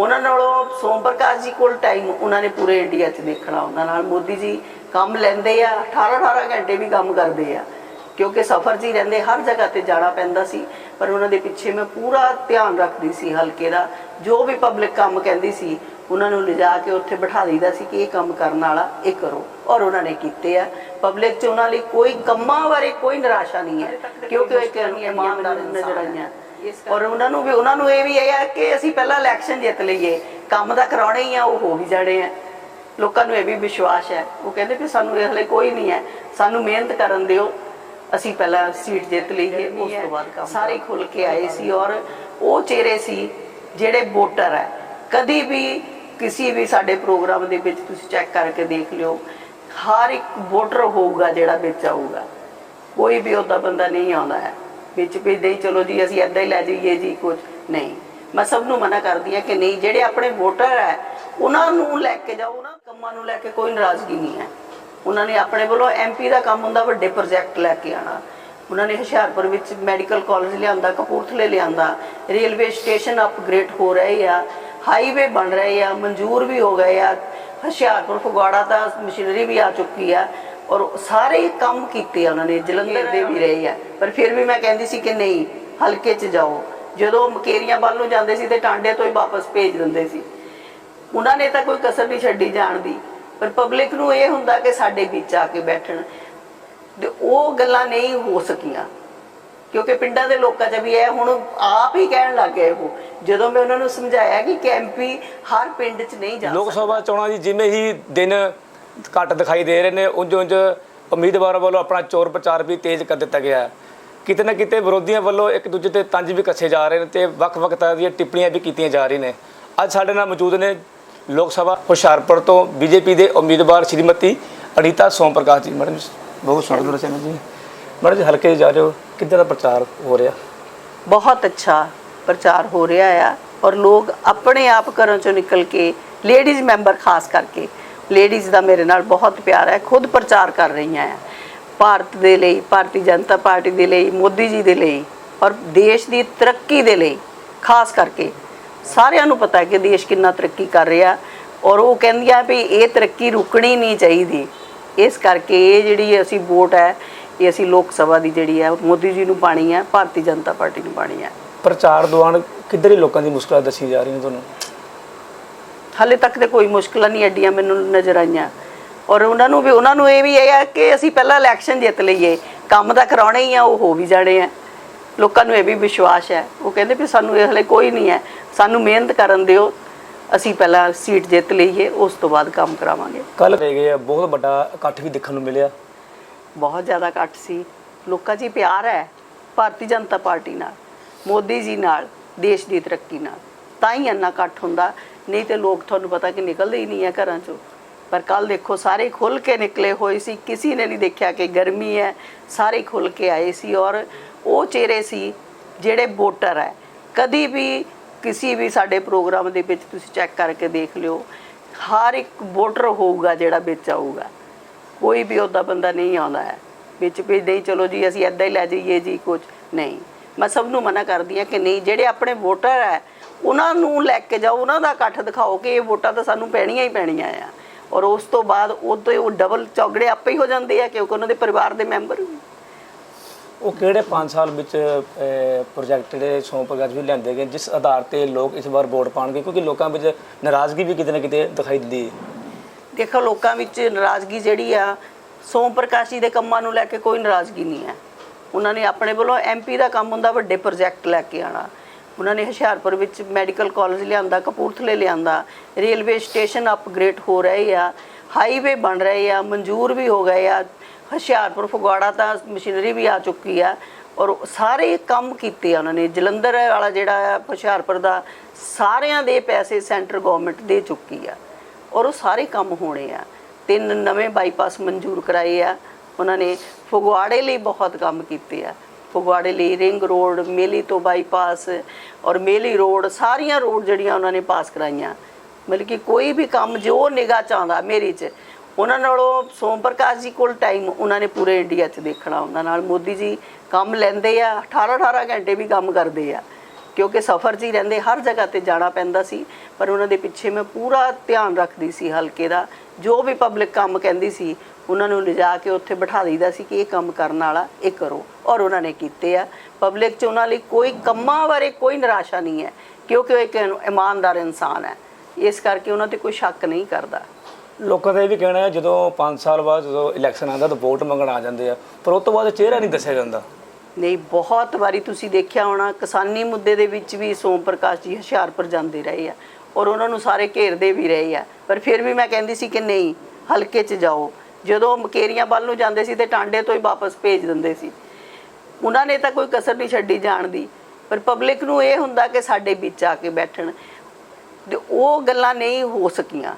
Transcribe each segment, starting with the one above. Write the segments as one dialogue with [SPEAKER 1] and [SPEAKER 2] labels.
[SPEAKER 1] ਉਹਨਾਂ ਨਾਲੋਂ ਸੋਮ ਪ੍ਰਕਾਸ਼ ਜੀ ਕੋਲ ਟਾਈਮ ਉਹਨਾਂ ਨੇ ਪੂਰੇ ਇੰਡੀਆ 'ਚ ਦੇਖਣਾ, ਉਹਨਾਂ ਨਾਲ ਮੋਦੀ ਜੀ ਕੰਮ ਲੈਂਦੇ ਆ 18 18 ਘੰਟੇ ਵੀ ਕੰਮ ਕਰਦੇ ਆ। ਕਿਉਂਕਿ ਸਫ਼ਰ 'ਚ ਰਹਿੰਦੇ, ਹਰ ਜਗ੍ਹਾ ਤੇ ਜਾਣਾ ਪੈਂਦਾ ਸੀ, ਪਰ ਉਹਨਾਂ ਦੇ ਪਿੱਛੇ ਮੈਂ ਪੂਰਾ ਧਿਆਨ ਰੱਖਦੀ ਸੀ ਹਲਕੇ ਦਾ, ਜੋ ਵੀ ਪਬਲਿਕ ਕੰਮ ਕਹਿੰਦੀ ਸੀ, ਉਹਨਾਂ ਨੂੰ ਲਿਜਾ ਕੇ ਉੱਥੇ ਬਿਠਾ ਦਈਦਾ ਸੀ ਕਿ ਇਹ ਕੰਮ ਕਰਨ ਵਾਲਾ ਇਹ ਕਰੋ। ਔਰ ਉਹਨਾਂ ਨੇ ਕੀਤੇ ਆ। ਪਬਲਿਕ 'ਚ ਉਹਨਾਂ ਲਈ ਕੋਈ ਕੰਮਾਂ ਬਾਰੇ ਕੋਈ ਨਿਰਾਸ਼ਾ ਨਹੀਂ ਹੈ, ਕਿਉਂਕਿ ਉਹ ਇੱਕ ਇਮਾਨਦਾਰ ਨਜ਼ਰ ਆਈਆਂ। ਔਰ ਉਹਨਾਂ ਨੂੰ ਵੀ ਉਹਨਾਂ ਨੂੰ ਇਹ ਵੀ ਇਹ ਹੈ ਕਿ ਅਸੀਂ ਪਹਿਲਾਂ ਇਲੈਕਸ਼ਨ ਜਿੱਤ ਲਈਏ। ਕੰਮ ਤਾਂ ਕਰਾਉਣੇ ਹੀ ਆ ਉਹ ਹੋ ਵੀ ਜਾਣੇ ਆ। ਲੋਕਾਂ ਨੂੰ ਇਹ ਵੀ ਵਿਸ਼ਵਾਸ ਹੈ। ਉਹ ਕਹਿੰਦੇ ਕਿ ਸਾਨੂੰ ਇਹ ਹਲੇ ਕੋਈ ਨਹੀਂ ਹੈ। ਸਾਨੂੰ ਮਿਹਨਤ ਕਰਨ ਦਿਓ। ਅਸੀਂ ਪਹਿਲਾਂ ਸੀਟ ਜਿੱਤ ਲਈਏ ਉਸ ਤੋਂ ਬਾਅਦ ਕੰਮ ਸਾਰੇ ਖੁੱਲ ਕੇ ਆਏ ਸੀ ਔਰ ਉਹ ਚਿਹਰੇ ਸੀ ਜਿਹੜੇ ਵੋਟਰ ਹੈ। ਕਦੀ ਵੀ ਕਿਸੇ ਵੀ ਸਾਡੇ ਪ੍ਰੋਗਰਾਮ ਦੇ ਵਿੱਚ ਤੁਸੀਂ ਚੈੱਕ ਕਰਕੇ ਦੇਖ ਲਿਓ ਹਰ ਇੱਕ ਵੋਟਰ ਹੋਊਗਾ ਜਿਹੜਾ ਵਿੱਚ ਆਊਗਾ। ਕੋਈ ਵੀ ਉਹਦਾ ਬੰਦਾ ਨਹੀਂ ਆਉਂਦਾ ਹੈ। ਵਿੱਚ ਵੀ ਚਲੋ ਜੀ, ਅਸੀਂ ਐਦਾਂ ਹੀ ਲੈ ਜਾਈਏ ਜੀ, ਕੁਝ ਨਹੀਂ। ਮੈਂ ਸਭ ਨੂੰ ਮਨਾ ਕਰਦੀ ਹਾਂ ਕਿ ਨਹੀਂ, ਜਿਹੜੇ ਆਪਣੇ ਵੋਟਰ ਹੈ, ਉਹਨਾਂ ਨੂੰ ਲੈ ਕੇ ਜਾਓ, ਉਹਨਾਂ ਕੰਮਾਂ ਨੂੰ ਲੈ ਕੇ ਕੋਈ ਨਾਰਾਜ਼ਗੀ ਨਹੀਂ ਹੈ। ਉਹਨਾਂ ਨੇ ਆਪਣੇ ਵੱਲੋਂ ਐਮਪੀ ਦਾ ਕੰਮ ਹੁੰਦਾ, ਵੱਡੇ ਪ੍ਰੋਜੈਕਟ ਲੈ ਕੇ ਆਣਾ ਉਹਨਾਂ ਨੇ ਹੁਸ਼ਿਆਰਪੁਰ ਵਿੱਚ ਮੈਡੀਕਲ ਕਾਲਜ ਲਿਆਂਦਾ, ਕਪੂਰਥਲੇ ਲਿਆਂਦਾ। ਰੇਲਵੇ ਸਟੇਸ਼ਨ ਅਪਗ੍ਰੇਡ ਹੋ ਰਹੇ ਆ, ਹਾਈਵੇ ਬਣ ਰਹੇ ਆ, ਮਨਜ਼ੂਰ ਵੀ ਹੋ ਗਏ ਆ। ਹੁਸ਼ਿਆਰਪੁਰ, ਫਗਵਾੜਾ ਤਾਂ ਮਸ਼ੀਨਰੀ ਵੀ ਆ ਚੁੱਕੀ ਆ। ਔਰ ਸਾਰੇ ਕੰਮ ਕੀਤੇ ਉਹਨਾਂ ਨੇ ਜਲੰਧਰ ਦੇ ਵੀ ਰਹੇ ਆ। ਪਰ ਫਿਰ ਵੀ ਮੈਂ ਕਹਿੰਦੀ ਸੀ ਕਿ ਨਹੀਂ ਹਲਕੇ 'ਚ ਜਾਓ। ਜਦੋਂ ਮਕੇਰੀਆਂ ਵੱਲ ਨੂੰ ਜਾਂਦੇ ਸੀ ਤੇ ਟਾਂਡੇ ਤੋਂ ਹੀ ਵਾਪਸ ਭੇਜ ਦਿੰਦੇ ਸੀ। ਉਹਨਾਂ ਨੇ ਤਾਂ ਕੋਈ ਕਸਰ ਨਹੀਂ ਛੱਡੀ ਜਾਣ ਦੀ। ਪਰ ਪਬਲਿਕ ਨੂੰ ਇਹ ਹੁੰਦਾ ਕਿ ਸਾਡੇ ਵਿੱਚ ਆ ਕੇ ਬੈਠਣ। ਤੇ ਉਹ ਗੱਲਾਂ ਨਹੀਂ ਹੋ ਸਕੀਆਂ। ਕਿਉਂਕਿ ਪਿੰਡਾਂ ਦੇ ਲੋਕਾਂ 'ਚ ਵੀ ਇਹ ਹੁਣ ਆਪ ਹੀ ਕਹਿਣ ਲੱਗ ਗਏ ਉਹ। ਜਦੋਂ ਮੈਂ ਉਹਨਾਂ ਨੂੰ ਸਮਝਾਇਆ ਕਿ ਕੈਂਪੀ ਹਰ ਪਿੰਡ 'ਚ ਨਹੀਂ ਜਾ
[SPEAKER 2] ਲੋਕ ਸਭਾ ਚੋਣਾਂ ਦੀ ਜਿਵੇਂ ਹੀ ਦਿਨ ਘੱਟ ਦਿਖਾਈ ਦੇ ਰਹੇ ਨੇ, ਉਂਝ ਉਂਝ ਉਮੀਦਵਾਰਾਂ ਵੱਲੋਂ ਆਪਣਾ ਚੋਰ ਪ੍ਰਚਾਰ ਵੀ ਤੇਜ਼ ਕਰ ਦਿੱਤਾ ਗਿਆ ਹੈ। ਕਿਤੇ ਨਾ ਕਿਤੇ ਵਿਰੋਧੀਆਂ ਵੱਲੋਂ ਇੱਕ ਦੂਜੇ ਤੇ ਤੰਜ ਵੀ ਕੱਸੇ ਜਾ ਰਹੇ ਨੇ ਤੇ ਵੱਖ-ਵੱਖ ਤਰ੍ਹਾਂ ਦੀਆਂ ਟਿੱਪਣੀਆਂ ਵੀ ਕੀਤੀਆਂ ਜਾ ਰਹੀਆਂ ਨੇ। ਅੱਜ ਸਾਡੇ ਨਾਲ ਮੌਜੂਦ ਨੇ ਲੋਕ ਸਭਾ ਹੁਸ਼ਿਆਰਪੁਰ ਤੋਂ ਬੀਜੇਪੀ ਦੇ ਉਮੀਦਵਾਰ ਸ਼੍ਰੀਮਤੀ ਅਨੀਤਾ ਸੋਮ ਪ੍ਰਕਾਸ਼ ਜੀ। ਮੈਡਮ ਬਹੁਤ ਸਵਾਗਤ ਹੈ ਰਚਨਾ ਜੀ। ਮੈਡਮ ਜੀ, ਹਲਕੇ 'ਚ ਜਾ ਰਹੇ ਹੋ, ਕਿੱਦਾਂ ਦਾ ਪ੍ਰਚਾਰ ਹੋ ਰਿਹਾ?
[SPEAKER 1] ਬਹੁਤ ਅੱਛਾ ਪ੍ਰਚਾਰ ਹੋ ਰਿਹਾ ਆ ਔਰ ਲੋਕ ਆਪਣੇ ਆਪ ਘਰੋਂ ਚੋਂ ਨਿਕਲ ਕੇ ਲੇਡੀਜ਼ ਮੈਂਬਰ ਖਾਸ ਕਰਕੇ ਲੇਡੀਜ਼ ਦਾ ਮੇਰੇ ਨਾਲ ਬਹੁਤ ਪਿਆਰ ਹੈ, ਖੁਦ ਪ੍ਰਚਾਰ ਕਰ ਰਹੀਆਂ ਆ ਭਾਰਤ ਦੇ ਲਈ, ਭਾਰਤੀ ਜਨਤਾ ਪਾਰਟੀ ਦੇ ਲਈ, ਮੋਦੀ ਜੀ ਦੇ ਲਈ ਔਰ ਦੇਸ਼ ਦੀ ਤਰੱਕੀ ਦੇ ਲਈ, ਖਾਸ ਕਰਕੇ ਸਾਰਿਆਂ ਨੂੰ ਪਤਾ ਹੈ ਕਿ ਦੇਸ਼ ਕਿੰਨਾ ਤਰੱਕੀ ਕਰ ਰਿਹਾ ਔਰ ਉਹ ਕਹਿੰਦੀਆਂ ਵੀ ਇਹ ਤਰੱਕੀ ਰੁਕਣੀ ਨਹੀਂ ਚਾਹੀਦੀ। ਇਸ ਕਰਕੇ ਇਹ ਜਿਹੜੀ ਅਸੀਂ ਵੋਟ ਹੈ, ਇਹ ਅਸੀਂ ਲੋਕ ਸਭਾ ਦੀ ਜਿਹੜੀ ਹੈ, ਮੋਦੀ ਜੀ ਨੂੰ ਪਾਣੀ ਹੈ, ਭਾਰਤੀ ਜਨਤਾ ਪਾਰਟੀ ਨੂੰ ਪਾਣੀ ਹੈ।
[SPEAKER 2] ਪ੍ਰਚਾਰ ਦੌਰਾਨ ਕਿੱਧਰ ਹੀ ਲੋਕਾਂ ਦੀ ਮੁਸ਼ਕਲਾਂ ਦੱਸੀ ਜਾ ਰਹੀਆਂ ਤੁਹਾਨੂੰ?
[SPEAKER 1] ਹਾਲੇ ਤੱਕ ਤੇ ਕੋਈ ਮੁਸ਼ਕਲਾਂ ਨਹੀਂ ਐਡੀਆਂ ਮੈਨੂੰ ਨਜ਼ਰ ਆਈਆਂ। ਔਰ ਉਹਨਾਂ ਨੂੰ ਵੀ ਉਹਨਾਂ ਨੂੰ ਇਹ ਵੀ ਇਹ ਹੈ ਕਿ ਅਸੀਂ ਪਹਿਲਾਂ ਇਲੈਕਸ਼ਨ ਜਿੱਤ ਲਈਏ ਕੰਮ ਤਾਂ ਕਰਾਉਣੇ ਹੀ ਆ ਉਹ ਹੋ ਵੀ ਜਾਣੇ ਆ। ਲੋਕਾਂ ਨੂੰ ਇਹ ਵੀ ਵਿਸ਼ਵਾਸ ਹੈ। ਉਹ ਕਹਿੰਦੇ ਵੀ ਸਾਨੂੰ ਇਹ ਹਲੇ ਕੋਈ ਨਹੀਂ ਹੈ। ਸਾਨੂੰ ਮਿਹਨਤ ਕਰਨ ਦਿਓ। ਅਸੀਂ ਪਹਿਲਾਂ ਸੀਟ ਜਿੱਤ ਲਈਏ ਉਸ ਤੋਂ ਬਾਅਦ ਕੰਮ ਕਰਾਵਾਂਗੇ।
[SPEAKER 2] ਕੱਲ ਰਹੇ ਗਏ ਆ ਬਹੁਤ ਵੱਡਾ ਇਕੱਠ ਵੀ ਦੇਖਣ ਨੂੰ ਮਿਲਿਆ।
[SPEAKER 1] ਬਹੁਤ ਜ਼ਿਆਦਾ ਇਕੱਠ ਸੀ। ਲੋਕਾਂ 'ਚ ਹੀ ਪਿਆਰ ਹੈ ਭਾਰਤੀ ਜਨਤਾ ਪਾਰਟੀ ਨਾਲ ਮੋਦੀ ਜੀ ਨਾਲ ਦੇਸ਼ ਦੀ ਤਰੱਕੀ ਨਾਲ। ਤਾਂ ਹੀ ਇੰਨਾ ਇਕੱਠ ਹੁੰਦਾ। ਨਹੀਂ ਤੇ ਲੋਕ ਤੁਹਾਨੂੰ ਪਤਾ ਕਿ ਨਿਕਲਦੇ ਹੀ ਨਹੀਂ ਹੈ ਘਰਾਂ 'ਚੋਂ। ਪਰ ਕੱਲ ਦੇਖੋ, ਸਾਰੇ ਖੁੱਲ ਕੇ ਨਿਕਲੇ ਹੋਏ ਸੀ। ਕਿਸੇ ਨੇ ਨਹੀਂ ਦੇਖਿਆ ਕਿ ਗਰਮੀ ਹੈ। ਸਾਰੇ ਖੁੱਲ ਕੇ ਆਏ ਸੀ ਔਰ ਉਹ ਚਿਹਰੇ ਸੀ ਜਿਹੜੇ ਵੋਟਰ ਹੈ। ਕਦੀ ਵੀ ਕਿਸੇ ਵੀ ਸਾਡੇ ਪ੍ਰੋਗਰਾਮ ਦੇ ਵਿੱਚ ਤੁਸੀਂ ਚੈੱਕ ਕਰਕੇ ਦੇਖ ਲਿਓ, ਹਰ ਇੱਕ ਵੋਟਰ ਹੋਊਗਾ ਜਿਹੜਾ ਵਿੱਚ ਆਊਗਾ। ਕੋਈ ਵੀ ਉਹਦਾ ਬੰਦਾ ਨਹੀਂ ਆਉਂਦਾ ਹੈ। ਵਿੱਚ ਵੀ ਨਹੀਂ, ਚਲੋ ਜੀ, ਅਸੀਂ ਐਦਾਂ ਹੀ ਲੈ ਜਾਈਏ ਜੀ ਕੁਝ ਨਹੀਂ। ਮੈਂ ਸਭ ਨੂੰ ਮਨਾ ਕਰਦੀ ਹਾਂ ਕਿ ਨਹੀਂ, ਜਿਹੜੇ ਆਪਣੇ ਵੋਟਰ ਹੈ ਉਹਨਾਂ ਨੂੰ ਲੈ ਕੇ ਜਾਓ ਉਹਨਾਂ ਦਾ ਇਕੱਠ ਦਿਖਾਓ ਕਿ ਇਹ ਵੋਟਾਂ ਤਾਂ ਸਾਨੂੰ ਪੈਣੀਆਂ ਹੀ ਪੈਣੀਆਂ ਆ। ਔਰ ਉਸ ਤੋਂ ਬਾਅਦ ਉਹ ਤੋਂ ਉਹ ਡਬਲ ਚੌਗੜੇ ਆਪੇ ਹੀ ਹੋ ਜਾਂਦੇ ਆ ਕਿਉਂਕਿ ਉਹਨਾਂ ਦੇ ਪਰਿਵਾਰ ਦੇ ਮੈਂਬਰ
[SPEAKER 2] ਉਹ ਕਿਹੜੇ 5 ਸਾਲ ਵਿੱਚ ਪ੍ਰੋਜੈਕਟ ਜਿਹੜੇ ਸੌ ਪ੍ਰਕਾਸ਼ ਵੀ ਲਿਆਂਦੇ ਗਏ ਜਿਸ ਆਧਾਰ ਤੇ ਲੋਕ ਇਸ ਵਾਰ ਵੋਟ ਪਾਣਗੇ ਕਿਉਂਕਿ ਲੋਕਾਂ ਵਿੱਚ ਨਾਰਾਜ਼ਗੀ ਵੀ ਕਿਤੇ ਨਾ ਕਿਤੇ ਦਿਖਾਈ ਦਿੰਦੀ ਹੈ।
[SPEAKER 1] ਦੇਖੋ ਲੋਕਾਂ ਵਿੱਚ ਨਾਰਾਜ਼ਗੀ ਜਿਹੜੀ ਆ ਸੋਮ ਪ੍ਰਕਾਸ਼ ਦੇ ਕੰਮਾਂ ਨੂੰ ਲੈ ਕੇ ਕੋਈ ਨਾਰਾਜ਼ਗੀ ਨਹੀਂ ਹੈ। ਉਹਨਾਂ ਨੇ ਆਪਣੇ ਵੱਲੋਂ ਐਮਪੀ ਦਾ ਕੰਮ ਹੁੰਦਾ ਵੱਡੇ ਪ੍ਰੋਜੈਕਟ ਲੈ ਕੇ ਆਣਾ ਉਹਨਾਂ ਨੇ ਹੁਸ਼ਿਆਰਪੁਰ ਵਿੱਚ ਮੈਡੀਕਲ ਕਾਲਜ ਲਿਆਂਦਾ, ਕਪੂਰਥਲੇ ਲਿਆਂਦਾ, ਰੇਲਵੇ ਸਟੇਸ਼ਨ ਅਪਗ੍ਰੇਡ ਹੋ ਰਹੇ ਆ ਹਾਈਵੇ ਬਣ ਰਹੇ ਆ, ਮਨਜ਼ੂਰ ਵੀ ਹੋ ਗਏ ਆ। ਹੁਸ਼ਿਆਰਪੁਰ, ਫਗਵਾੜਾ ਤਾਂ ਮਸ਼ੀਨਰੀ ਵੀ ਆ ਚੁੱਕੀ ਆ ਔਰ ਸਾਰੇ ਕੰਮ ਕੀਤੇ ਆ ਉਹਨਾਂ ਨੇ। ਜਲੰਧਰ ਵਾਲਾ ਜਿਹੜਾ ਆ, ਹੁਸ਼ਿਆਰਪੁਰ ਦਾ, ਸਾਰਿਆਂ ਦੇ ਪੈਸੇ ਸੈਂਟਰ ਗਵਰਨਮੈਂਟ ਦੇ ਚੁੱਕੀ ਆ ਔਰ ਉਹ ਸਾਰੇ ਕੰਮ ਹੋਣੇ ਆ। ਤਿੰਨ ਨਵੇਂ ਬਾਈਪਾਸ ਮਨਜ਼ੂਰ ਕਰਾਏ ਆ। ਉਹਨਾਂ ਨੇ ਫਗਵਾੜੇ ਲਈ ਬਹੁਤ ਕੰਮ ਕੀਤੇ ਆ। ਫਗਵਾੜੇ ਲਈ ਰਿੰਗ ਰੋਡ, ਮੇਲੀ ਤੋਂ ਬਾਈਪਾਸ ਔਰ ਮੇਲੀ ਰੋਡ, ਸਾਰੀਆਂ ਰੋਡ ਜਿਹੜੀਆਂ ਉਹਨਾਂ ਨੇ ਪਾਸ ਕਰਾਈਆਂ। ਮਤਲਬ ਕਿ ਕੋਈ ਵੀ ਕੰਮ ਜੋ ਨਿਗਾਹ ਚ ਆਉਂਦਾ ਮੇਰੀ ਚ, ਉਹਨਾਂ ਨਾਲੋਂ ਸੋਮ ਪ੍ਰਕਾਸ਼ ਜੀ ਕੋਲ ਟਾਈਮ ਉਹਨਾਂ ਨੇ ਪੂਰੇ ਇੰਡੀਆ 'ਚ ਦੇਖਣਾ, ਉਹਨਾਂ ਨਾਲ ਮੋਦੀ ਜੀ ਕੰਮ ਲੈਂਦੇ ਆ 18 18 ਘੰਟੇ ਵੀ ਕੰਮ ਕਰਦੇ ਆ। ਕਿਉਂਕਿ ਸਫ਼ਰ 'ਚ ਹੀ ਰਹਿੰਦੇ, ਹਰ ਜਗ੍ਹਾ ਤੇ ਜਾਣਾ ਪੈਂਦਾ ਸੀ, ਪਰ ਉਹਨਾਂ ਦੇ ਪਿੱਛੇ ਮੈਂ ਪੂਰਾ ਧਿਆਨ ਰੱਖਦੀ ਸੀ ਹਲਕੇ ਦਾ। ਜੋ ਵੀ ਪਬਲਿਕ ਕੰਮ ਕਹਿੰਦੀ ਸੀ, ਉਹਨਾਂ ਨੂੰ ਲਿਜਾ ਕੇ ਉੱਥੇ ਬਿਠਾ ਦਈਦਾ ਸੀ ਕਿ ਇਹ ਕੰਮ ਕਰਨ ਵਾਲਾ, ਇਹ ਕਰੋ। ਔਰ ਉਹਨਾਂ ਨੇ ਕੀਤੇ ਆ। ਪਬਲਿਕ 'ਚ ਉਹਨਾਂ ਲਈ ਕੋਈ ਕੰਮਾਂ ਬਾਰੇ ਕੋਈ ਨਿਰਾਸ਼ਾ ਨਹੀਂ ਹੈ, ਕਿਉਂਕਿ ਉਹ ਇੱਕ ਇਮਾਨਦਾਰ ਇਨਸਾਨ ਹੈ। ਇਸ ਕਰਕੇ ਉਹਨਾਂ ਤੇ ਕੋਈ ਸ਼ੱਕ ਨਹੀਂ ਕਰਦਾ।
[SPEAKER 2] ਲੋਕਾਂ ਦਾ ਇਹ ਵੀ ਕਹਿਣਾ ਹੈ, ਜਦੋਂ 5 ਸਾਲ ਬਾਅਦ ਜਦੋਂ ਇਲੈਕਸ਼ਨ ਆਉਂਦਾ ਤਾਂ ਵੋਟ ਮੰਗਣ ਆ ਜਾਂਦੇ ਆ, ਪਰ ਉਸ ਤੋਂ ਬਾਅਦ ਚਿਹਰਾ ਨਹੀਂ ਦੱਸਿਆ ਜਾਂਦਾ।
[SPEAKER 1] ਨਹੀਂ, ਬਹੁਤ ਵਾਰੀ ਤੁਸੀਂ ਦੇਖਿਆ ਹੋਣਾ, ਕਿਸਾਨੀ ਮੁੱਦੇ ਦੇ ਵਿੱਚ ਵੀ ਸੋਮ ਪ੍ਰਕਾਸ਼ ਜੀ ਹੁਸ਼ਿਆਰਪੁਰ ਜਾਂਦੇ ਰਹੇ ਆ ਔਰ ਉਹਨਾਂ ਨੂੰ ਸਾਰੇ ਘੇਰਦੇ ਵੀ ਰਹੇ ਆ। ਪਰ ਫਿਰ ਵੀ ਮੈਂ ਕਹਿੰਦੀ ਸੀ ਕਿ ਨਹੀਂ, ਹਲਕੇ 'ਚ ਜਾਓ। ਜਦੋਂ ਮਕੇਰੀਆਂ ਵੱਲ ਨੂੰ ਜਾਂਦੇ ਸੀ ਤੇ ਟਾਂਡੇ ਤੋਂ ਹੀ ਵਾਪਸ ਭੇਜ ਦਿੰਦੇ ਸੀ। ਉਹਨਾਂ ਨੇ ਤਾਂ ਕੋਈ ਕਸਰ ਨਹੀਂ ਛੱਡੀ ਜਾਣ ਦੀ। ਪਰ ਪਬਲਿਕ ਨੂੰ ਇਹ ਹੁੰਦਾ ਕਿ ਸਾਡੇ ਵਿੱਚ ਆ ਕੇ ਬੈਠਣ। ਤੇ ਉਹ ਗੱਲਾਂ ਨਹੀਂ ਹੋ ਸਕੀਆਂ।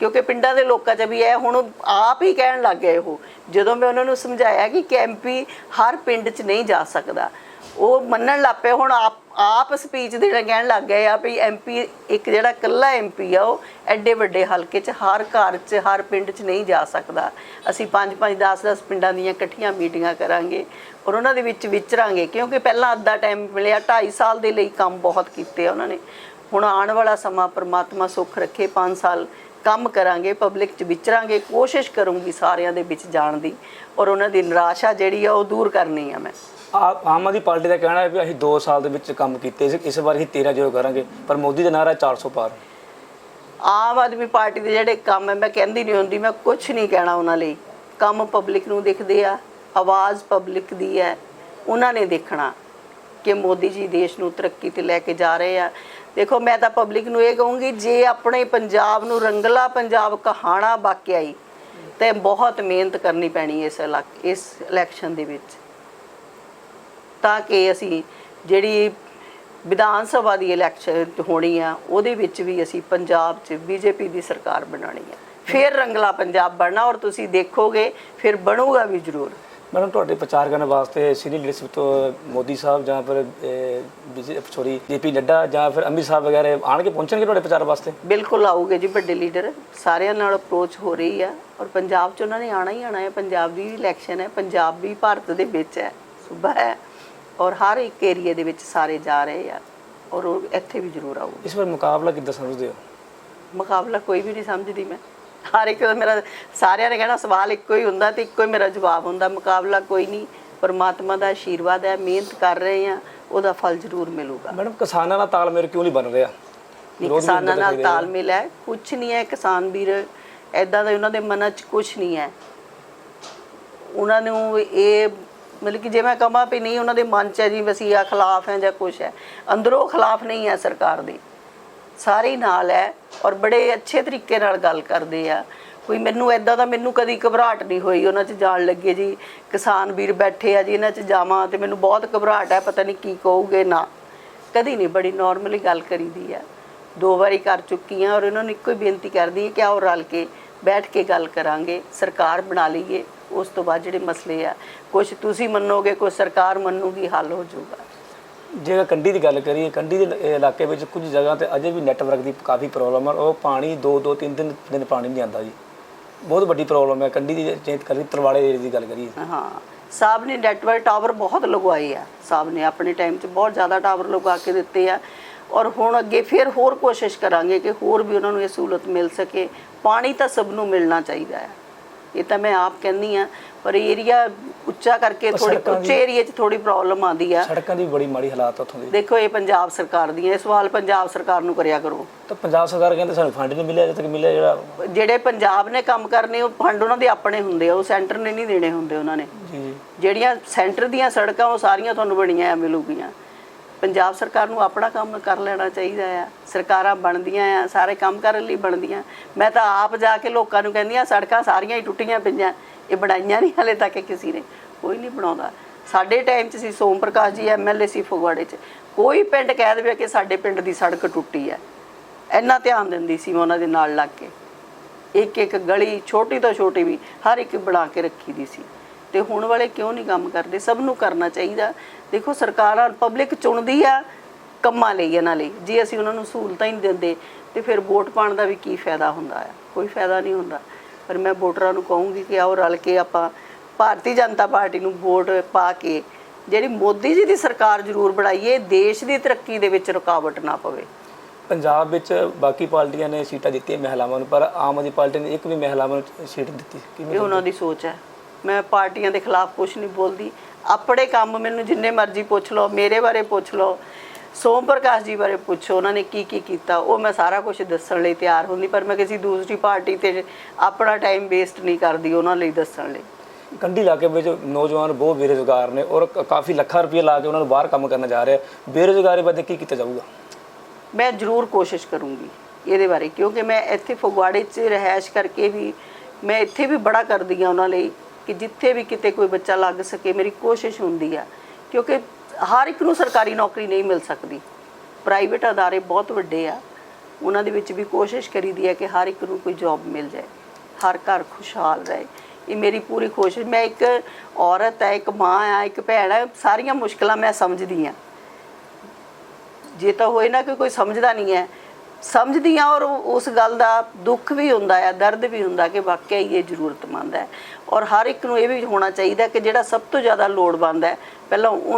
[SPEAKER 1] ਕਿਉਂਕਿ ਪਿੰਡਾਂ ਦੇ ਲੋਕਾਂ 'ਚ ਵੀ ਇਹ ਹੁਣ ਆਪ ਹੀ ਕਹਿਣ ਲੱਗ ਗਏ ਉਹ। ਜਦੋਂ ਮੈਂ ਉਹਨਾਂ ਨੂੰ ਸਮਝਾਇਆ ਕਿ ਐਮਪੀ ਹਰ ਪਿੰਡ 'ਚ ਨਹੀਂ ਜਾ ਸਕਦਾ, ਉਹ ਮੰਨਣ ਲੱਗ ਪਏ, ਹੁਣ ਆਪ ਆਪ ਸਪੀਚ ਦੇਣਾ ਕਹਿਣ ਲੱਗ ਗਏ ਆ ਵੀ ਐਮਪੀ ਇੱਕ ਜਿਹੜਾ ਇਕੱਲਾ ਐਮਪੀ ਆ ਉਹ ਐਡੇ ਵੱਡੇ ਹਲਕੇ 'ਚ, ਹਰ ਘਰ 'ਚ, ਹਰ ਪਿੰਡ 'ਚ ਨਹੀਂ ਜਾ ਸਕਦਾ। ਅਸੀਂ 5 5 10 10 ਪਿੰਡਾਂ ਦੀਆਂ ਇਕੱਠੀਆਂ ਮੀਟਿੰਗਾਂ ਕਰਾਂਗੇ ਔਰ ਉਹਨਾਂ ਦੇ ਵਿੱਚ ਵਿਚਰਾਂਗੇ, ਕਿਉਂਕਿ ਪਹਿਲਾਂ ਅੱਧਾ ਟਾਈਮ ਮਿਲਿਆ 2.5 ਸਾਲ ਦੇ ਲਈ ਕੰਮ ਬਹੁਤ ਕੀਤੇ ਆ ਉਹਨਾਂ ਨੇ। ਹੁਣ ਆਉਣ ਵਾਲਾ ਸਮਾਂ ਪ੍ਰਮਾਤਮਾ ਸੁੱਖ ਰੱਖੇ 5 ਸਾਲ ਕੰਮ ਕਰਾਂਗੇ ਪਬਲਿਕ 'ਚ ਵਿਚਰਾਂਗੇ ਕੋਸ਼ਿਸ਼ ਕਰੂੰਗੀ ਸਾਰਿਆਂ ਦੇ ਵਿੱਚ ਜਾਣ ਦੀ ਔਰ ਉਹਨਾਂ ਦੀ ਨਿਰਾਸ਼ਾ ਜਿਹੜੀ ਆ ਉਹ ਦੂਰ ਕਰਨੀ ਆ ਮੈਂ।
[SPEAKER 2] ਆਮ ਆਦਮੀ ਪਾਰਟੀ ਦਾ ਕਹਿਣਾ ਹੈ ਵੀ ਅਸੀਂ 2 ਸਾਲ ਦੇ ਵਿੱਚ ਕੰਮ ਕੀਤੇ ਸੀ ਇਸ ਵਾਰ ਅਸੀਂ 13 ਜ਼ੀਰੋ ਕਰਾਂਗੇ ਪਰ ਮੋਦੀ ਦਾ ਨਾਰਾ 400 ਪਾਰ।
[SPEAKER 1] ਆਮ ਆਦਮੀ ਪਾਰਟੀ ਦੇ ਜਿਹੜੇ ਕੰਮ ਹੈ ਮੈਂ ਕਹਿੰਦੀ ਨਹੀਂ ਹੁੰਦੀ ਮੈਂ ਕੁਝ ਨਹੀਂ ਕਹਿਣਾ ਉਹਨਾਂ ਲਈ। ਕੰਮ ਪਬਲਿਕ ਨੂੰ ਦਿਖਦੇ ਆ ਆਵਾਜ਼ ਪਬਲਿਕ ਦੀ ਹੈ ਉਹਨਾਂ ਨੇ ਦੇਖਣਾ ਕਿ ਮੋਦੀ ਜੀ ਦੇਸ਼ ਨੂੰ ਤਰੱਕੀ ਤੇ ਲੈ ਕੇ ਜਾ ਰਹੇ ਆ। ਦੇਖੋ, ਮੈਂ ਤਾਂ ਪਬਲਿਕ ਨੂੰ ਇਹ ਕਹੂੰਗੀ, ਜੇ ਆਪਣੇ ਪੰਜਾਬ ਨੂੰ ਰੰਗਲਾ ਪੰਜਾਬ ਕਹਾਣਾ ਬਾਕਿਆ ਹੀ, ਤੇ ਬਹੁਤ ਮਿਹਨਤ ਕਰਨੀ ਪੈਣੀ ਇਸ ਇਲਾਕ, ਇਸ ਇਲੈਕਸ਼ਨ ਦੇ ਵਿੱਚ। ਤਾਂ ਕਿ ਅਸੀਂ ਜਿਹੜੀ ਵਿਧਾਨ ਸਭਾ ਦੀ ਇਲੈਕਸ਼ਨ ਹੋਣੀ ਆ, ਉਹਦੇ ਵਿੱਚ ਵੀ ਅਸੀਂ ਪੰਜਾਬ 'ਚ ਬੀਜੇਪੀ ਦੀ ਸਰਕਾਰ ਬਣਾਉਣੀ ਆ। ਫਿਰ ਰੰਗਲਾ ਪੰਜਾਬ ਬਣਨਾ, ਔਰ ਤੁਸੀਂ ਦੇਖੋਗੇ, ਫਿਰ ਬਣੂਗਾ ਵੀ ਜ਼ਰੂਰ।
[SPEAKER 2] ਮੈਡਮ ਤੁਹਾਡੇ ਪ੍ਰਚਾਰ ਕਰਨ ਵਾਸਤੇ ਸੀਨੀਅਰ ਲੀਡਰਸ਼ਿਪ ਤੋਂ ਮੋਦੀ ਸਾਹਿਬ ਜਾਂ ਫਿਰ ਸੋਰੀ ਜੇਪੀ ਨੱਡਾ ਜਾਂ ਫਿਰ ਅਮਿਤ ਸਾਹਿਬ ਵਗੈਰਾ ਆਣਗੇ ਪਹੁੰਚਣਗੇ ਤੁਹਾਡੇ ਪ੍ਰਚਾਰ ਵਾਸਤੇ?
[SPEAKER 1] ਬਿਲਕੁਲ ਆਉਗੇ ਜੀ ਵੱਡੇ ਲੀਡਰ ਸਾਰਿਆਂ ਨਾਲ ਅਪਰੋਚ ਹੋ ਰਹੀ ਆ ਔਰ ਪੰਜਾਬ 'ਚ ਉਹਨਾਂ ਨੇ ਆਣਾ ਹੀ ਆਣਾ ਹੈ। ਪੰਜਾਬ ਦੀ ਇਲੈਕਸ਼ਨ ਹੈ ਪੰਜਾਬ ਵੀ ਭਾਰਤ ਦੇ ਵਿੱਚ ਹੈ ਸੂਬਾ ਹੈ ਔਰ ਹਰ ਇੱਕ ਏਰੀਏ ਦੇ ਵਿੱਚ ਸਾਰੇ ਜਾ ਰਹੇ ਆ ਔਰ ਇੱਥੇ ਵੀ ਜ਼ਰੂਰ ਆਊ
[SPEAKER 2] ਇਸ ਵਾਰ ਮੁਕਾਬਲਾ ਕਿੱਦਾਂ ਸਮਝਦੇ ਹੋ?
[SPEAKER 1] ਮੁਕਾਬਲਾ ਕੋਈ ਵੀ ਨਹੀਂ ਸਮਝਦੀ ਮੈਂ। ਹਰ ਇੱਕ ਮੇਰਾ ਸਾਰਿਆਂ ਨੇ ਕਹਿਣਾ ਸਵਾਲ ਇੱਕੋ ਹੀ ਹੁੰਦਾ ਤੇ ਇੱਕੋ ਹੀ ਮੇਰਾ ਜਵਾਬ ਹੁੰਦਾ। ਮੁਕਾਬਲਾ ਕੋਈ ਨਹੀਂ ਪਰਮਾਤਮਾ ਦਾ ਆਸ਼ੀਰਵਾਦ ਹੈ ਮਿਹਨਤ ਕਰ ਰਹੇ ਆ ਉਹਦਾ ਫਲ ਜ਼ਰੂਰ ਮਿਲੂਗਾ।
[SPEAKER 2] ਮੈਡਮ ਕਿਸਾਨਾਂ ਨਾਲ ਤਾਲਮੇਲ ਕਿਉਂ ਨਹੀਂ ਬਣ ਰਿਹਾ?
[SPEAKER 1] ਕਿਸਾਨਾਂ ਨਾਲ। ਤਾਲਮੇਲ ਹੈ ਕੁਝ ਨਹੀਂ ਹੈ ਕਿਸਾਨ ਵੀਰ ਐਦਾਂ ਦਾ ਉਹਨਾਂ ਦੇ ਮਨਾਂ 'ਚ ਕੁਝ ਨਹੀਂ ਹੈ। ਉਹਨਾਂ ਨੂੰ ਇਹ ਮਤਲਬ ਕਿ ਜੇ ਮੈਂ ਕਹਾਂ ਵੀ ਨਹੀਂ ਉਹਨਾਂ ਦੇ ਮਨ 'ਚ ਹੈ ਜੀ ਅਸੀਂ ਆ ਖਿਲਾਫ ਹੈ ਜਾਂ ਕੁਝ ਹੈ। ਅੰਦਰੋਂ ਖਿਲਾਫ ਨਹੀਂ ਹੈ ਸਰਕਾਰ ਦੇ। ਸਾਰੇ ਹੀ ਨਾਲ ਹੈ ਔਰ ਬੜੇ ਅੱਛੇ ਤਰੀਕੇ ਨਾਲ ਗੱਲ ਕਰਦੇ ਆ। ਕੋਈ ਮੈਨੂੰ ਐਦਾਂ ਦਾ ਮੈਨੂੰ ਕਦੀ ਘਬਰਾਹਟ ਨਹੀਂ ਹੋਈ, ਉਹਨਾਂ 'ਚ ਜਾਣ ਲੱਗੇ ਜੀ, ਕਿਸਾਨ ਵੀਰ ਬੈਠੇ ਆ ਜੀ, ਇਹਨਾਂ 'ਚ ਜਾਵਾਂ ਤੇ ਮੈਨੂੰ ਬਹੁਤ ਘਬਰਾਹਟ ਹੈ ਪਤਾ ਨਹੀਂ ਕੀ ਕਹੋਗੇ ਨਾ। ਕਦੀ ਨਹੀਂ ਬੜੀ ਨਾਰਮਲੀ ਗੱਲ ਕਰੀਦੀ ਆ ਦੋ ਵਾਰੀ ਕਰ ਚੁੱਕੀ ਆ ਔਰ ਇਹਨਾਂ ਨੂੰ ਇੱਕੋ ਹੀ ਬੇਨਤੀ ਕਰਦੀ ਹੈ ਕਿ ਆਓ ਰਲ ਕੇ ਬੈਠ ਕੇ ਗੱਲ ਕਰਾਂਗੇ, ਸਰਕਾਰ ਬਣਾ ਲਈਏ, ਉਸ ਤੋਂ ਬਾਅਦ ਜਿਹੜੇ ਮਸਲੇ ਆ ਕੁਝ ਤੁਸੀਂ ਮੰਨੋਗੇ ਕੁਝ ਸਰਕਾਰ ਮੰਨੂਗੀ, ਹੱਲ ਹੋ ਜਾਊਗਾ।
[SPEAKER 2] ਜੇ ਕੰਢੀ ਦੀ ਗੱਲ ਕਰੀਏ, ਕੰਢੀ ਦੇ ਇਲਾਕੇ ਵਿੱਚ ਕੁਝ ਜਗ੍ਹਾ ਤੇ ਅਜੇ ਵੀ ਨੈਟਵਰਕ ਦੀ ਕਾਫੀ ਪ੍ਰੋਬਲਮ ਹੈ ਉਹ ਪਾਣੀ 2 2 3 ਦਿਨ ਦਿਨ ਪਾਣੀ ਨਹੀਂ ਆਉਂਦਾ ਜੀ। ਬਹੁਤ ਵੱਡੀ ਪ੍ਰੋਬਲਮ ਹੈ ਕੰਢੀ ਦੀ ਚੇਤ ਕਰੀ ਤਰਵਾੜੇ ਏਰੀਏ ਦੀ ਗੱਲ ਕਰੀਏ।
[SPEAKER 1] ਹਾਂ ਸਾਹਿਬ ਨੇ ਨੈਟਵਰਕ ਟਾਵਰ ਬਹੁਤ ਲਗਵਾਏ ਆ। ਸਾਹਿਬ ਨੇ ਆਪਣੇ ਟਾਈਮ 'ਚ ਬਹੁਤ ਜ਼ਿਆਦਾ ਟਾਵਰ ਲਗਾ ਕੇ ਦਿੱਤੇ ਆ। ਔਰ ਹੁਣ ਅੱਗੇ ਫਿਰ ਹੋਰ ਕੋਸ਼ਿਸ਼ ਕਰਾਂਗੇ ਕਿ ਹੋਰ ਵੀ ਉਹਨਾਂ ਨੂੰ ਇਹ ਸਹੂਲਤ ਮਿਲ ਸਕੇ। ਪਾਣੀ ਤਾਂ ਸਭ ਨੂੰ ਮਿਲਣਾ ਚਾਹੀਦਾ ਹੈ। ਇਹ ਤਾਂ ਮੈਂ ਆਪ ਕਹਿੰਦੀ ਆ ਪਰ ਏਰੀਆ ਉੱਚਾ ਕਰਕੇ ਥੋੜੀ
[SPEAKER 2] ਦੀ-
[SPEAKER 1] ਉੱਚੇ ਏਰੀਆ 'ਚ ਥੋੜੀ ਪ੍ਰੋਬਲਮ ਆਉਂਦੀ ਆ।
[SPEAKER 2] ਸੜਕਾਂ ਦੀ ਬੜੀ ਮਾੜੀ ਹਾਲਾਤ ਉੱਥੋਂ ਦੀ।
[SPEAKER 1] ਦੇਖੋ ਇਹ ਪੰਜਾਬ ਸਰਕਾਰ ਦੀਆਂ ਇਹ ਸਵਾਲ ਪੰਜਾਬ ਸਰਕਾਰ ਨੂੰ ਕਰਿਆ ਕਰੋ।
[SPEAKER 2] ਤਾਂ ਪੰਜਾਬ ਸਰਕਾਰ ਕਹਿੰਦੇ ਸਾਨੂੰ ਫੰਡ ਨਹੀਂ ਮਿਲਿਆ ਤੱਕ ਮਿਲਿਆ ਜਿਹੜਾ
[SPEAKER 1] ਜਿਹੜੇ ਪੰਜਾਬ ਨੇ ਕੰਮ ਕਰਨੇ ਉਹ ਫੰਡ ਉਹਨਾਂ ਦੇ ਆਪਣੇ ਹੁੰਦੇ ਆ। ਉਹ ਸੈਂਟਰ ਨੇ ਨਹੀਂ ਦੇਣੇ ਹੁੰਦੇ ਉਹਨਾਂ ਨੇ।
[SPEAKER 2] ਜੀ
[SPEAKER 1] ਜਿਹੜੀਆਂ ਸੈਂਟਰ ਦੀਆਂ ਸੜਕਾਂ ਉਹ ਸਾਰੀਆਂ ਤੁਹਾਨੂੰ ਬਣੀਆਂ ਮਿਲੂਗੀਆਂ। ਪੰਜਾਬ ਸਰਕਾਰ ਨੂੰ ਆਪਣਾ ਕੰਮ ਕਰ ਲੈਣਾ ਚਾਹੀਦਾ ਆ। ਸਰਕਾਰਾਂ ਬਣਦੀਆਂ ਆ, ਸਾਰੇ ਕੰਮ ਕਰਨ ਲਈ ਬਣਦੀਆਂ। ਮੈਂ ਤਾਂ ਆਪ ਜਾ ਕੇ ਲੋਕਾਂ ਨੂੰ ਕਹਿੰਦੀ ਆ, ਸੜਕਾਂ ਸਾਰੀਆਂ ਹੀ ਟੁੱਟੀਆਂ ਪਈਆਂ। ਇਹ ਬਣਾਈਆਂ ਨਹੀਂ ਹਲੇ ਤੱਕ ਕਿਸੇ ਨੇ। ਕੋਈ ਨਹੀਂ ਬਣਾਉਂਦਾ। ਸਾਡੇ ਟਾਈਮ 'ਚ ਸੀ ਸੋਮ ਪ੍ਰਕਾਸ਼ ਜੀ ਐਮਐਲਏ ਸੀ ਫਗਵਾੜੇ 'ਚ। ਕੋਈ ਪਿੰਡ ਕਹਿ ਦੇਵੇ ਕਿ ਸਾਡੇ ਪਿੰਡ ਦੀ ਸੜਕ ਟੁੱਟੀ ਹੈ ਇੰਨਾ ਧਿਆਨ ਦਿੰਦੀ ਸੀ ਮੈਂ ਉਹਨਾਂ ਦੇ ਨਾਲ ਲੱਗ ਕੇ। ਇੱਕ ਇੱਕ ਗਲੀ, ਛੋਟੀ ਤੋਂ ਛੋਟੀ ਵੀ, ਹਰ ਇੱਕ ਬਣਾ ਕੇ ਰੱਖੀ ਦੀ ਸੀ। ਤੇ ਹੁਣ ਵਾਲੇ ਕਿਉਂ ਨਹੀਂ ਕੰਮ ਕਰਦੇ? ਸਭ ਨੂੰ ਕਰਨਾ ਚਾਹੀਦਾ। ਦੇਖੋ ਸਰਕਾਰਾਂ ਪਬਲਿਕ ਚੁਣਦੀ ਆ ਕੰਮਾਂ ਲਈ ਇਹਨਾਂ ਲਈ। ਜੇ ਅਸੀਂ ਉਹਨਾਂ ਨੂੰ ਸਹੂਲਤਾਂ ਹੀ ਨਹੀਂ ਦਿੰਦੇ ਤੇ ਫਿਰ ਵੋਟ ਪਾਉਣ ਦਾ ਵੀ ਕੀ ਫਾਇਦਾ ਹੁੰਦਾ ਆ? ਕੋਈ ਫਾਇਦਾ ਨਹੀਂ ਹੁੰਦਾ। ਪਰ ਮੈਂ ਵੋਟਰਾਂ ਨੂੰ ਕਹੂੰਗੀ ਕਿ ਆਓ ਰਲ ਕੇ ਆਪਾਂ ਭਾਰਤੀ ਜਨਤਾ ਪਾਰਟੀ ਨੂੰ ਵੋਟ ਪਾ ਕੇ ਜਿਹੜੀ ਮੋਦੀ ਜੀ ਦੀ ਸਰਕਾਰ ਜ਼ਰੂਰ ਬਣਾਈਏ ਦੇਸ਼ ਦੀ ਤਰੱਕੀ ਦੇ ਵਿੱਚ ਰੁਕਾਵਟ ਨਾ ਪਵੇ।
[SPEAKER 2] ਪੰਜਾਬ ਵਿੱਚ ਬਾਕੀ ਪਾਰਟੀਆਂ ਨੇ ਸੀਟਾਂ ਦਿੱਤੀਆਂ ਮਹਿਲਾਵਾਂ ਨੂੰ ਪਰ ਆਮ ਆਦਮੀ ਪਾਰਟੀ ਨੇ ਇੱਕ ਵੀ ਮਹਿਲਾਵਾਂ ਨੂੰ ਸੀਟ ਦਿੱਤੀ। ਕਿਵੇਂ
[SPEAKER 1] ਇਹ ਉਹਨਾਂ ਦੀ ਸੋਚ ਹੈ। ਮੈਂ ਪਾਰਟੀਆਂ ਦੇ ਖਿਲਾਫ ਕੁਝ ਨਹੀਂ ਬੋਲਦੀ। ਆਪਣੇ ਕੰਮ ਮੈਨੂੰ ਜਿੰਨੇ ਮਰਜ਼ੀ ਪੁੱਛ ਲਓ ਮੇਰੇ ਬਾਰੇ ਪੁੱਛ ਲਓ ਸੋਮ ਪ੍ਰਕਾਸ਼ ਜੀ ਬਾਰੇ ਪੁੱਛੋ ਉਹਨਾਂ ਨੇ ਕੀ ਕੀ ਕੀਤਾ ਉਹ ਮੈਂ ਸਾਰਾ ਕੁਝ ਦੱਸਣ ਲਈ ਤਿਆਰ ਹੁੰਦੀ ਪਰ ਮੈਂ ਕਿਸੇ ਦੂਸਰੀ ਪਾਰਟੀ ਤੇ ਆਪਣਾ ਟਾਈਮ ਵੇਸਟ ਨਹੀਂ ਕਰਦੀ ਉਹਨਾਂ ਲਈ ਦੱਸਣ ਲਈ।
[SPEAKER 2] ਕੰਢੀ ਇਲਾਕੇ ਵਿੱਚ ਨੌਜਵਾਨ ਬਹੁਤ ਬੇਰੁਜ਼ਗਾਰ ਨੇ ਔਰ ਕਾਫੀ ਲੱਖਾਂ ਰੁਪਏ ਲਾ ਕੇ ਉਹਨਾਂ ਨੂੰ ਬਾਹਰ ਕੰਮ ਕਰਨ ਜਾ ਰਿਹਾ ਬੇਰੁਜ਼ਗਾਰੀ ਬਾਰੇ ਕੀ ਕੀਤਾ ਜਾਊਗਾ?
[SPEAKER 1] ਮੈਂ ਜ਼ਰੂਰ ਕੋਸ਼ਿਸ਼ ਕਰੂੰਗੀ ਇਹਦੇ ਬਾਰੇ ਕਿਉਂਕਿ ਮੈਂ ਇੱਥੇ ਫਗਵਾੜੇ 'ਚ ਰਹਿائش ਕਰਕੇ ਵੀ ਮੈਂ ਇੱਥੇ ਵੀ ਬੜਾ ਕਰਦੀ ਆ ਉਹਨਾਂ ਲਈ। ਕਿ ਜਿੱਥੇ ਵੀ ਕਿਤੇ ਕੋਈ ਬੱਚਾ ਲੱਗ ਸਕੇ, ਮੇਰੀ ਕੋਸ਼ਿਸ਼ ਹੁੰਦੀ ਆ। ਕਿਉਂਕਿ ਹਰ ਇੱਕ ਨੂੰ ਸਰਕਾਰੀ ਨੌਕਰੀ ਨਹੀਂ ਮਿਲ ਸਕਦੀ। ਪ੍ਰਾਈਵੇਟ ਅਦਾਰੇ ਬਹੁਤ ਵੱਡੇ ਆ। ਉਹਨਾਂ ਦੇ ਵਿੱਚ ਵੀ ਕੋਸ਼ਿਸ਼ ਕਰੀਦੀ ਹੈ ਕਿ ਹਰ ਇੱਕ ਨੂੰ ਕੋਈ ਜੌਬ ਮਿਲ ਜਾਏ। ਹਰ ਘਰ ਖੁਸ਼ਹਾਲ ਰਹੇ। ਇਹ ਮੇਰੀ ਪੂਰੀ ਕੋਸ਼ਿਸ਼। ਮੈਂ ਇੱਕ ਔਰਤ ਹੈ ਇੱਕ ਮਾਂ ਆ, ਇੱਕ ਭੈਣ ਹੈ ਸਾਰੀਆਂ ਮੁਸ਼ਕਲਾਂ ਮੈਂ ਸਮਝਦੀ ਆ। ਜੇ ਤਾਂ ਹੋਏ ਨਾ ਕਿ ਕੋਈ ਸਮਝਦਾ ਨਹੀਂ ਹੈ ਸਮਝਦੀ ਆ ਔਰ ਉਸ ਗੱਲ ਦਾ ਦੁੱਖ ਵੀ ਹੁੰਦਾ ਹੈ ਦਰਦ ਵੀ ਹੁੰਦਾ ਕਿ ਵਾਕਿਆ ਹੀ ਇਹ ਜ਼ਰੂਰਤਮੰਦ ਹੈ। ਔਰ ਹਰ ਇੱਕ ਨੂੰ ਇਹ ਵੀ ਹੋਣਾ ਚਾਹੀਦਾ ਕਿ ਜਿਹੜਾ ਸਭ ਤੋਂ ਜ਼ਿਆਦਾ ਲੋੜਵੰਦ ਹੈ, ਪਹਿਲਾਂ ਉਹ